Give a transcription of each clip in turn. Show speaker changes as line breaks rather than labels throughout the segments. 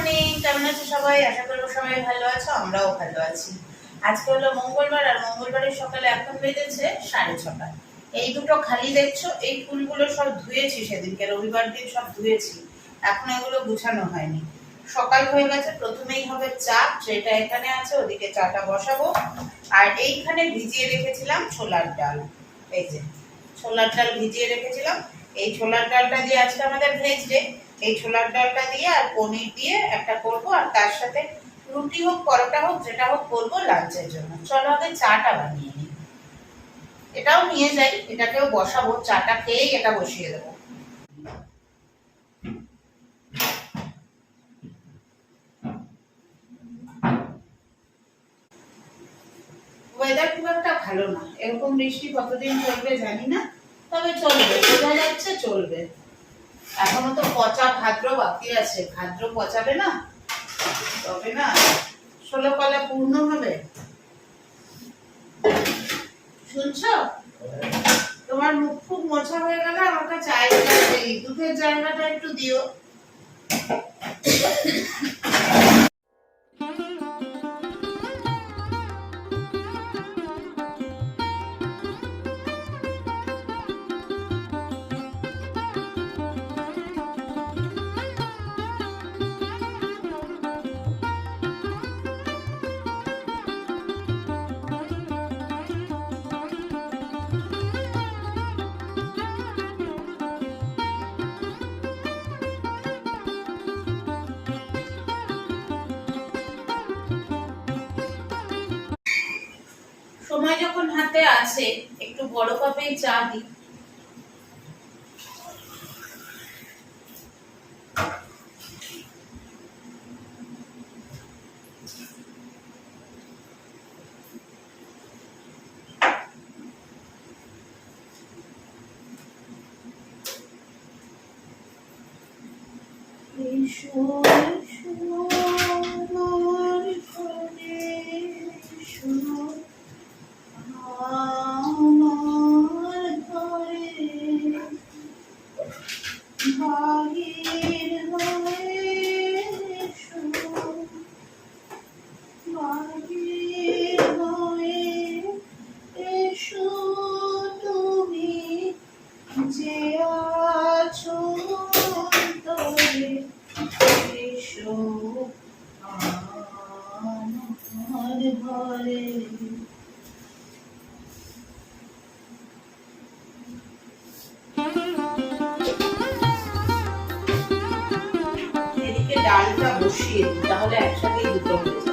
Morning কেমন আছো সবাই? আশা করব সবাই ভালো আছো, আমরাও ভালো আছি। আজকে হলো মঙ্গলবার, আর মঙ্গলবারের সকালে এখন বেজেছে সাড়ে ছটা। এই দুটো খালি দেখছ, এই ফুলগুলো সব ধুয়েছি সেদিনকে, রবিবার দিন সব ধুয়েছি। এখন এগুলো গুছানো হয়নি। সকাল হয়ে গেছে, প্রথমেই হবে চা, যেটা এখানে আছে, ওদিকে চাটা বসাবো। আর এইখানে ভিজিয়ে রেখেছিলাম ছোলার ডাল। এই যে, ছোলার ডাল ভিজিয়ে রেখেছিলাম। এই ছোলার ডালটা দিয়ে আজকে আমাদের ভেজ ডে এই ছোলার ডালটা দিয়ে আর পনির দিয়ে একটা করব, আর তার সাথে রুটি হোক, পরোটা হোক, যেটা হোক করব লাঞ্চের জন্য। চলো আগে চাটা বানিয়ে নিই। এটাও নিয়ে যাই, এটাকেও বসাবো, চাটা খেয়েই এটা বসিয়ে দেবো। ওয়েদার খুব একটা ভালো না। এরকম বৃষ্টি কতদিন চলবে জানি না, তবে চলবে। বোঝা যাচ্ছে চলবে। এখনও তো পচা ভাদ্র বাকি আছে। ভাদ্র পচাবে না? তবে না ষোলো কলা পূর্ণ হবে। শুনছ? তোমার মুখ খুব মোছা হয়ে গেলে আমাকে চাই দুধের জায়গাটা একটু দিও। সময় যখন হাতে আছে একটু বড় কাপে চা দিই এসো এসো। 좀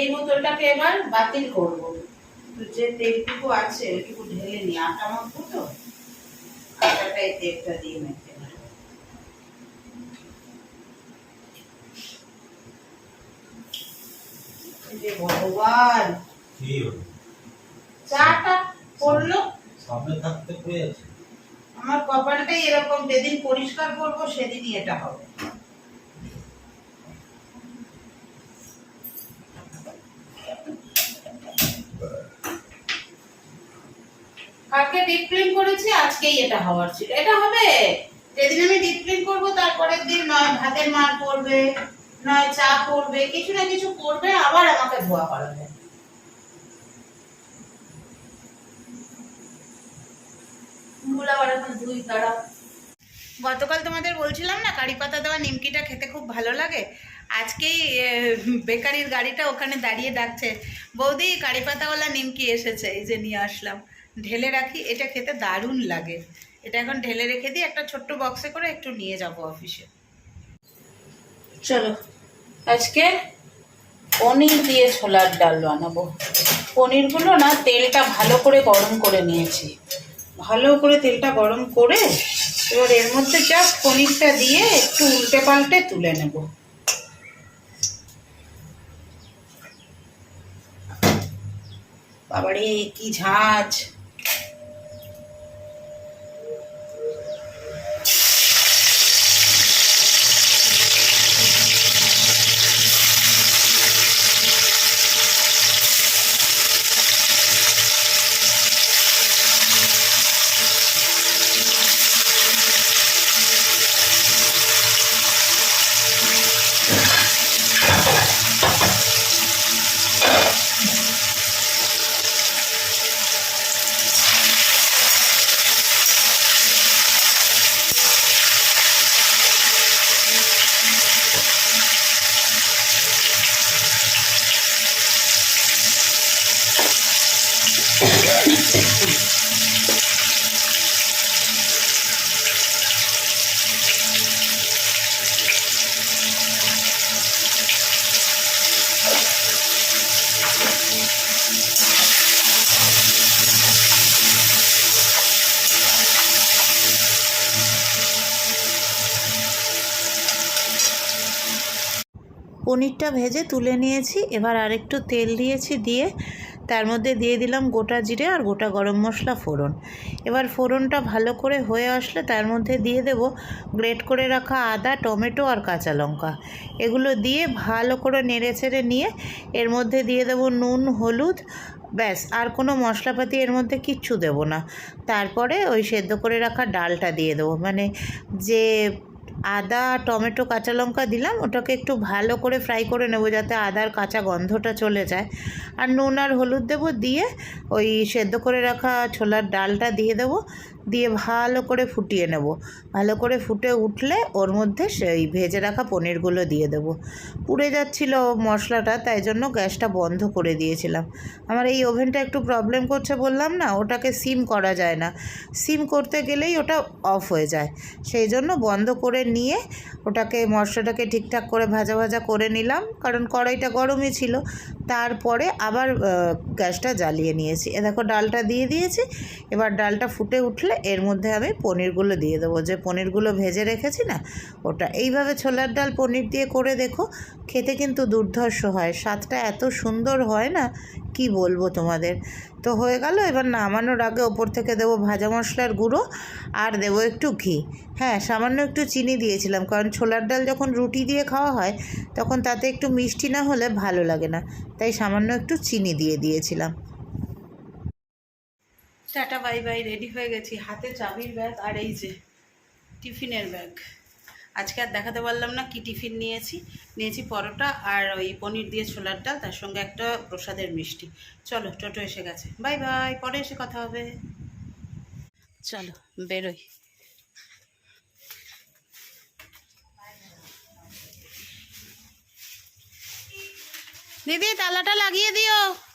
এই বোতলটাকে এবার বাতিল করব। যে তেলটুকু আছে ওইটুকু ঢেলে নি আটা মাখবো তো? আটাটা এই তেলটা দিয়ে মেখে নেব। এই যে ভগবান! চাটা পড়ল?
সামনে থাকতে পড়ে আছে
আমার কপালটাই এরকম যেদিন পরিষ্কার করব সেদিনই এটা হবে। কালকে ডিপ ক্লিন করেছি, আজকেই এটা হওয়ার ছিল। এটা হবে? যেদিন আমি ডিপ ক্লিন করব তারপরের দিন নয়, ভাতের মার পড়বে, নয়, চা পড়বে, কিছু না কিছু করবে আবার আমাকে ধোয়া করাবে। গতকাল তোমাদের বলছিলাম না, কারি পাতা দেওয়া নিমকিটা খেতে খুব ভালো লাগে? আজকেই বেকারির গাড়িটা ওখানে দাঁড়িয়ে ডাকছে, বৌদি, কারি পাতাওয়ালা নিমকি এসেছে, এই যে নিয়ে আসলাম। ঢেলে রাখি, এটা খেতে দারুণ লাগে। এটা এখন ঢেলে রেখে দিই একটা ছোট্ট বক্সে করে একটু নিয়ে যাব অফিসে চলো, আজকে পনির দিয়ে ছোলার ডাল বানাবো। পনিরগুলো না তেলটা ভালো করে গরম করে নিয়েছি। ভালো করে তেলটা গরম করে এবার এর মধ্যে জাস্ট পনিরটা দিয়ে একটু উল্টে পাল্টে তুলে নেব। বাবারে, কি ঝাঁঝ পনিরটা ভেজে তুলে নিয়েছি। এবার আরেকটু তেল দিয়েছি দিয়ে তার মধ্যে দিয়ে দিলাম গোটা জিরে আর গোটা গরম মশলা ফোড়ন। এবার ফোড়নটা ভালো করে হয়ে আসলে তার মধ্যে দিয়ে দেব গ্রেট করে রাখা আদা, টমেটো আর কাঁচা লঙ্কা। এগুলো দিয়ে ভালো করে নেড়ে চেড়ে নিয়ে এর মধ্যে দিয়ে দেব নুন, হলুদ, ব্যাস, আর কোনো মশলাপাতি এর মধ্যে কিচ্ছু দেব না। তারপরে ওই সেদ্ধ করে রাখা ডালটা দিয়ে দেবো। মানে যে আদা, টমেটো, কাঁচা লঙ্কা দিলাম। ওটাকে একটু ভালো করে ফ্রাই করে নেব যাতে আদার কাঁচা গন্ধটা চলে যায়। আর নুন আর হলুদ দেবো দিয়ে ওই সেদ্ধ করে রাখা ছোলার ডালটা দিয়ে দেবো। দিয়ে ভালো করে ফুটিয়ে নেব। ভালো করে ফুটে উঠলে ওর মধ্যে সেই ভেজে রাখা পনিরগুলো দিয়ে দেবো। পুড়ে যাচ্ছিল মশলাটা, তাই জন্য গ্যাসটা বন্ধ করে দিয়েছিলাম। আমার এই ওভেনটা একটু প্রবলেম করছে বললাম না, ওটাকে সিম করা যায় না। সিম করতে গেলেই ওটা অফ হয়ে যায়। সেই জন্য বন্ধ করে নিয়ে ওটাকে, মশলাটাকে ঠিকঠাক করে ভাজা ভাজা করে নিলাম। কারণ কড়াইটা গরমই ছিল। তারপরে আবার গ্যাসটা জ্বালিয়ে নিয়েছি। এ দেখো, ডালটা দিয়ে দিয়েছি। এবার ডালটা ফুটে উঠলে এর মধ্যে আমি পনিরগুলো দিয়ে দেবো। যে পনিরগুলো ভেজে রেখেছি না, ওটা। এইভাবে ছোলার ডাল পনির দিয়ে করে দেখো, খেতে কিন্তু দুর্ধর্ষ হয়। স্বাদটা এত সুন্দর হয় না কি বলব তোমাদের? তো হয়ে গেল, এবার নামানোর আগে ওপর থেকে দেবো ভাজা মশলার গুঁড়ো আর দেবো একটু ঘি। হ্যাঁ সামান্য একটু চিনি দিয়েছিলাম, কারণ ছোলার ডাল যখন রুটি দিয়ে খাওয়া হয়, তখন তাতে একটু মিষ্টি না হলে ভালো লাগে না, তাই সামান্য একটু চিনি দিয়ে দিয়েছিলাম। টাটা, বাই বাই, রেডি হয়ে গেছি। হাতে চাবির ব্যাগ আর এই যে, টিফিনের ব্যাগ। আজকে আর দেখাতে পারলাম না, কি টিফিন নিয়েছি। নিয়েছি পরোটা আর ওই পনির দিয়ে ছোলার ডাল, তার সঙ্গে একটা প্রসাদের মিষ্টি। চলো, টোটো এসে গেছে। বাই বাই, পরে এসে কথা হবে। চলো, বেরোই। দিদি, তালাটা লাগিয়ে দিও।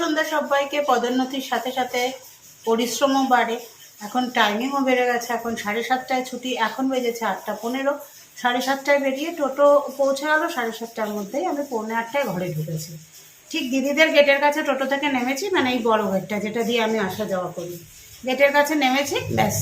সন্ধ্যা সবাইকে। পদোন্নতির সাথে সাথে পরিশ্রমও বাড়ে। এখন টাইমিংও বেড়ে গেছে। এখন সাড়ে সাতটায় ছুটি। এখন বেজেছে আটটা পনেরো। সাড়ে সাতটায় বেরিয়ে টোটো পৌঁছে গেলো। সাড়ে সাতটার মধ্যেই আমি পৌনে আটটায় ঘরে ঢুকেছি। ঠিক দিদিদের গেটের কাছে টোটো থেকে নেমেছি। মানে এই বড় গেটটা যেটা দিয়ে আমি আসা যাওয়া করি। গেটের কাছে নেমেছি। ব্যাস।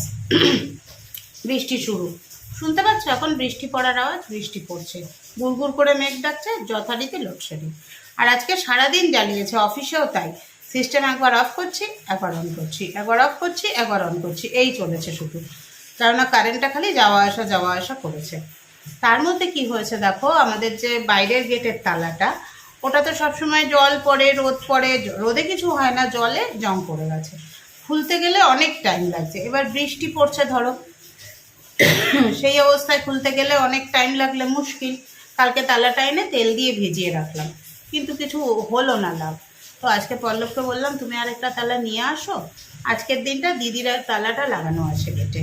বৃষ্টি শুরু। শুনতে পাচ্ছ? এখন বৃষ্টি পড়ার আওয়াজ। বৃষ্টি পড়ছে। গুড়গুড় করে মেঘ ডাকছে। যথারীতি লোডশেডিং আর আজকে সারাদিন জ্বালিয়েছে অফিসেও তাই। সিস্টেম একবার অফ করছি, একবার অন করছি, একবার অফ করছি, একবার অন করছি। এই চলেছে শুধু। কেননা কারেন্টটা খালি যাওয়া আসা যাওয়া আসা করেছে। তার মধ্যে কি হয়েছে দেখো, আমাদের যে বাইরের গেটের তালাটা, ওটা তো সবসময় জল পড়ে, রোদ পড়ে, রোদে কিছু হয় না, জলে জং পড়ে গেছে। খুলতে গেলে অনেক টাইম লাগছে। এবার বৃষ্টি পড়ছে ধরো। সেই অবস্থায় খুলতে গেলে অনেক টাইম লাগলে মুশকিল। কালকে তালাটা এনে তেল দিয়ে ভিজিয়ে রাখলাম। কিন্তু কিছু হলো না লাভ। তো আজকে পল্লবকে বললাম, তুমি আরেকটা তালা নিয়ে আসো। আজকের দিনটা দিদির তালাটা লাগানো আছে গেটে।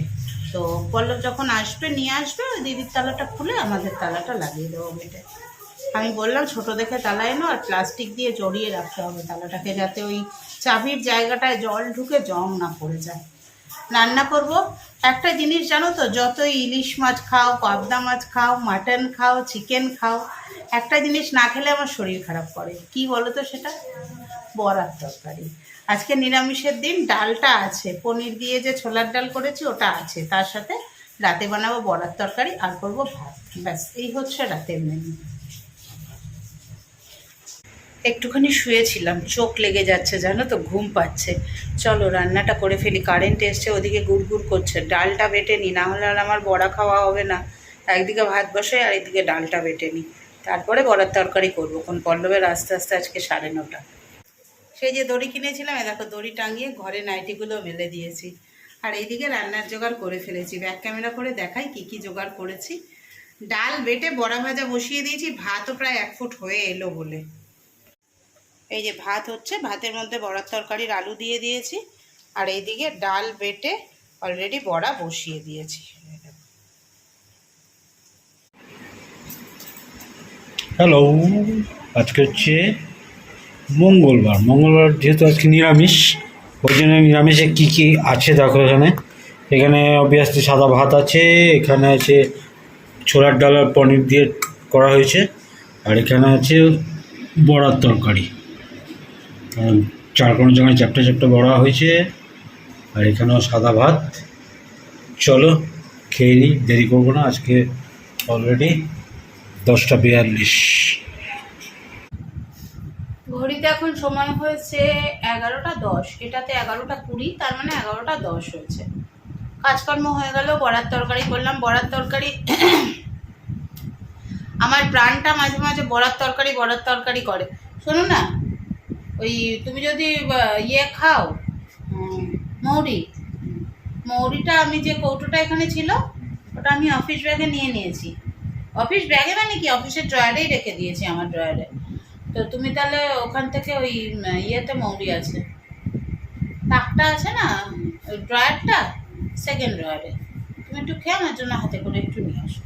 তো পল্লব যখন আসবে, নিয়ে আসবে, ওই দিদির তালাটা খুলে আমাদের তালাটা লাগিয়ে দেবো গেটে। আমি বললাম, ছোট দেখে তালা এনো আর প্লাস্টিক দিয়ে জড়িয়ে রাখতে হবে তালাটাকে যাতে ওই চাবির জায়গাটায় জল ঢুকে জং না পড়ে যায়। রান্না করব। একটা জিনিস জানো তো যতই ইলিশ মাছ খাও, পাবদা মাছ খাও, মাটন খাও, চিকেন খাও একটা জিনিস না খেলে আমার শরীর খারাপ করে। কি বলো তো সেটা? বরার তরকারি। আজকে নিরামিষের দিন ডালটা আছে। পনির দিয়ে যে ছোলার ডাল করেছি, ওটা আছে। তার সাথে রাতে বানাবো বরার তরকারি আর করব ভাত। ব্যাস, এই হচ্ছে রাতের মেনু একটুখানি শুয়েছিলাম, চোখ লেগে যাচ্ছে, জানো তো, ঘুম পাচ্ছে। চলো, রান্নাটা করে ফেলি। কারেন্ট এসছে, ওদিকে গুড়গুড় করছে। ডালটা বেটে নি, না হলে আর আমার বড়া খাওয়া হবে না। একদিকে ভাত বসে আর একদিকে ডালটা বেটে নি। তারপরে বড়ার তরকারি করব। কোন পল্লবের আস্তে আস্তে আজকে সাড়ে নটা। সেই যে দড়ি কিনেছিলাম দেখো দড়ি টাঙিয়ে ঘরে নাইটিগুলো মেলে দিয়েছি। আর এইদিকে রান্নার জোগাড় করে ফেলেছি। ব্যাক ক্যামেরা করে দেখাই কি কি জোগাড় করেছি। ডাল বেটে বড়া ভাজা বসিয়ে দিয়েছি, ভাতও প্রায় এক ফুট হয়ে এলো বলে। এই যে ভাত হচ্ছে, ভাতের মধ্যে বড়ার তরকারির আলু দিয়ে দিয়েছি। আর এইদিকে ডাল বেটে অলরেডি বড়া বসিয়ে দিয়েছি।
হ্যালো আজকে হচ্ছে মঙ্গলবার। মঙ্গলবার যেহেতু আজকে নিরামিষ, ওই জন্য নিরামিষে কী কী আছে দেখো এখানে। এখানে অবভিয়াসলি সাদা ভাত আছে, এখানে আছে ছোলার ডাল আর পনির দিয়ে করা হয়েছে, আর এখানে আছে বড়ার তরকারি। আর চার কোনো জায়গায় চ্যাপটা চ্যাপটা বড়া হয়েছে, আর এখানেও সাদা ভাত। চলো, খেয়ে নিই দেরি করব না, আজকে অলরেডি দশটা বিয়াল্লিশ।
ঘড়িতে এখন সময় হয়েছে এগারোটা দশ। এটাতে এগারোটা কুড়ি, তার মানে এগারোটা দশ হয়েছে। কাজকর্ম হয়ে গেল, বড়ার তরকারি করলাম। বড়ার তরকারি, আমার প্রাণটা মাঝে মাঝে বড়ার তরকারি বড়ার তরকারি করে। শোনো না, ওই তুমি যদি ইয়ে খাও মৌরি। মৌরিটা আমি যে কৌটোটা এখানে ছিল, ওটা আমি অফিস ব্যাগে নিয়ে নিয়েছি। অফিস ব্যাগে মানে কি অফিসের ড্রয়ারেই রেখে দিয়েছি আমার ড্রয়ারে তো তুমি তাহলে ওখান থেকে ওই ইয়েতে মৌরি আছে। তাকটা আছে না? ড্রয়ারটা সেকেন্ড ড্রয়ারে তুমি একটু খেয়ে আমার জন্য হাতে করে একটু নিয়ে আসো।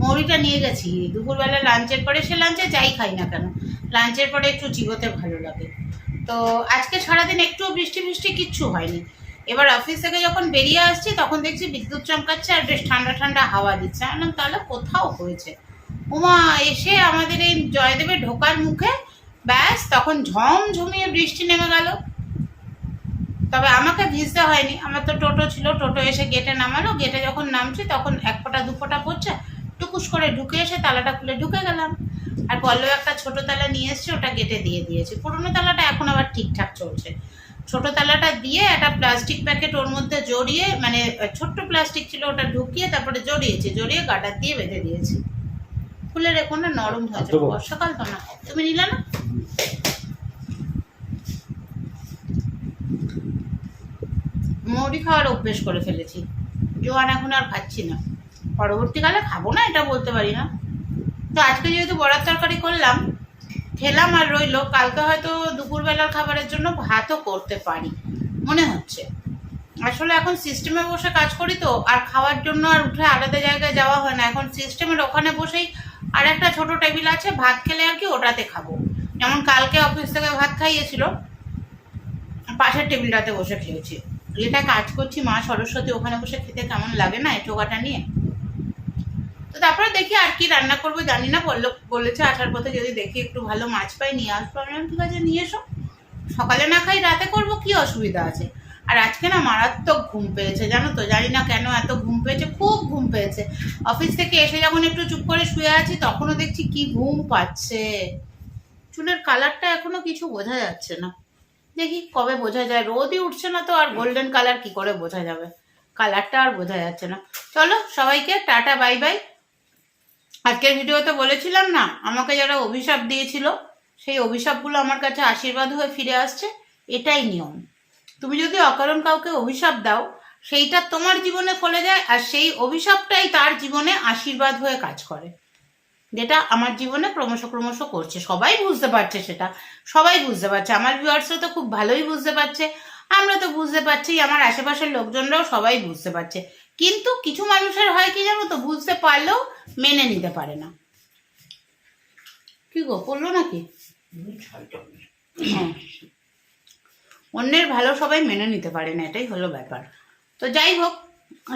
মৌরিটা নিয়ে গেছি। দুপুরবেলা লাঞ্চের পরে, সে লাঞ্চে যাই খাই না কেন? লাঞ্চের পরে একটু চিবোতে ভালো লাগে। তো আজকে সারাদিন একটুও বৃষ্টি বৃষ্টি কিচ্ছু হয়নি। এবার অফিস থেকে যখন বেরিয়ে আসছি, তখন দেখছি বিদ্যুৎ চমকাচ্ছে আর বেশ ঠান্ডা ঠান্ডা হাওয়া দিচ্ছে। আমি তাহলে কোথাও হয়েছে? উমা এসে আমাদের এই জয়দেবের ঢোকার মুখে ব্যাস তখন ঝমঝমিয়ে বৃষ্টি নেমে গেল। তবে আমাকে ভিজতে হয়নি। আমার তো টোটো ছিল, টোটো এসে গেটে নামালো। গেটে যখন নামছি, তখন এক ফোঁটা, দু ফোঁটা পড়ছে। টুকুস করে ঢুকে এসে তালাটা খুলে ঢুকে গেলাম। আর পল্লব একটা ছোট তালা নিয়ে এসছে, ওটা গেটে দিয়ে দিয়েছি। পুরোনো তালাটা এখন আবার ঠিকঠাক চলছে। ছোট তালাটা দিয়ে একটা প্লাস্টিক প্যাকেট ওর মধ্যে জড়িয়ে মানে ছোট্ট প্লাস্টিক ছিল ওটা ঢুকিয়ে তারপরে জড়িয়েছি জড়িয়ে গাটার দিয়ে বেঁধে দিয়েছি। খুলে রেখো না নরম হয়েছে? বর্ষাকাল তো না। তুমি নিলে না? মৌরি খাওয়ার অভ্যেস করে ফেলেছি। জোয়ান এখন আর খাচ্ছি না। পরবর্তীকালে খাব না এটা বলতে পারি না। তো আজকে যেহেতু বড়ার তরকারি করলাম খেলাম আর রইল। কালকে হয়তো দুপুরবেলার খাবারের জন্য ভাতও করতে পারি, মনে হচ্ছে। আসলে এখন সিস্টেমে বসে কাজ করি তো, আর খাওয়ার জন্য আর উঠে আলাদা জায়গায় যাওয়া হয় না। এখন সিস্টেমের ওখানে বসেই আর একটা ছোট টেবিল আছে, ভাত খেলে আর কি ওটাতে খাব। যেমন কালকে অফিস থেকে ভাত খাইয়েছিল, পাশের টেবিলটাতে বসে খেয়েছি। এটা কাজ করছি, মা সরস্বতী ওখানে বসে খেতে কেমন লাগে না, এই টোকাটা নিয়ে? তো তারপরে দেখি আর কি রান্না করব, জানি না, বলল, বলেছে আসার পথে যদি দেখি একটু ভালো মাছ পাই নিয়ে আসব। আমি ঠিক আছে, নিয়ে এসো। সকালে না খাই, রাতে করব, কি অসুবিধা আছে? আর আজকে না মারাত্মক ঘুম পেয়েছে, জানো তো, জানি না কেন এত ঘুম পেয়েছে, খুব ঘুম পেয়েছে। অফিস থেকে এসে যখন একটু চুপ করে শুয়ে আছি, তখনও দেখছি কি ঘুম পাচ্ছে। চুলের কালারটা এখনও কিছু বোঝা যাচ্ছে না। দেখি কবে বোঝা যায়, রোদই উঠছে না তো, আর গোল্ডেন কালার কি করে বোঝা যাবে? কালারটা আর বোঝা যাচ্ছে না। চলো সবাইকে টাটা বাই বাই আজকের ভিডিওতে বলেছিলাম না, আমাকে যারা অভিশাপ দিয়েছিল, সেই অভিশাপগুলো আমার কাছে আশীর্বাদ হয়ে ফিরে আসছে, এটাই নিয়ম। তুমি যদি অকারণ কাউকে অভিশাপ দাও, সেইটা তোমার জীবনে ফলে যায়, আর সেই অভিশাপটাই তার জীবনে আশীর্বাদ হয়ে কাজ করে। যেটা আমার জীবনে ক্রমশ ক্রমশ করছে। সবাই বুঝতে পারছে সেটা। সবাই বুঝতে পারছে। আমার ভিউয়ার্সরা তো খুব ভালোই বুঝতে পারছে। আমরা তো বুঝতে পারছি, আমার আশেপাশের লোকজনরাও সবাই বুঝতে পারছে। কিন্তু কিছু মানুষের হয় কি জানো তো, বুঝতে পারলেও মেনে নিতে পারে না। কি গো পড়ল নাকি? হ্যাঁ। অন্যের ভালো সবাই মেনে নিতে পারে না, এটাই হলো ব্যাপার। তো যাই হোক,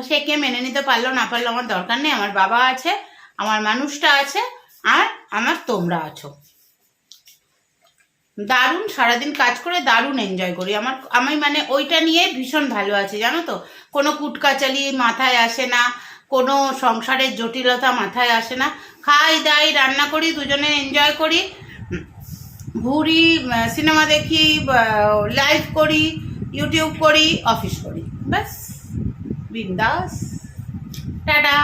সে কে মেনে নিতে পারল না পারল আমার দরকার নেই, আমার বাবা আছে, আমার মানুষটা আছে, আর আমার তোমরা আছো। দারুণ, সারাদিন কাজ করে দারুণ এনজয় করি। আমার, আমি মানে ওইটা নিয়ে ভীষণ ভালো আছি, জানো তো? কোনো কুটকাচালি মাথায় আসে না, কোনো সংসারের জটিলতা মাথায় আসে না। খাই, দাই, রান্না করি, দুজনে এনজয় করি। ঘুরি, সিনেমা দেখি লাইভ করি ইউটিউব করি অফিস করি। ব্যাস, বিন্দাস। টাটা।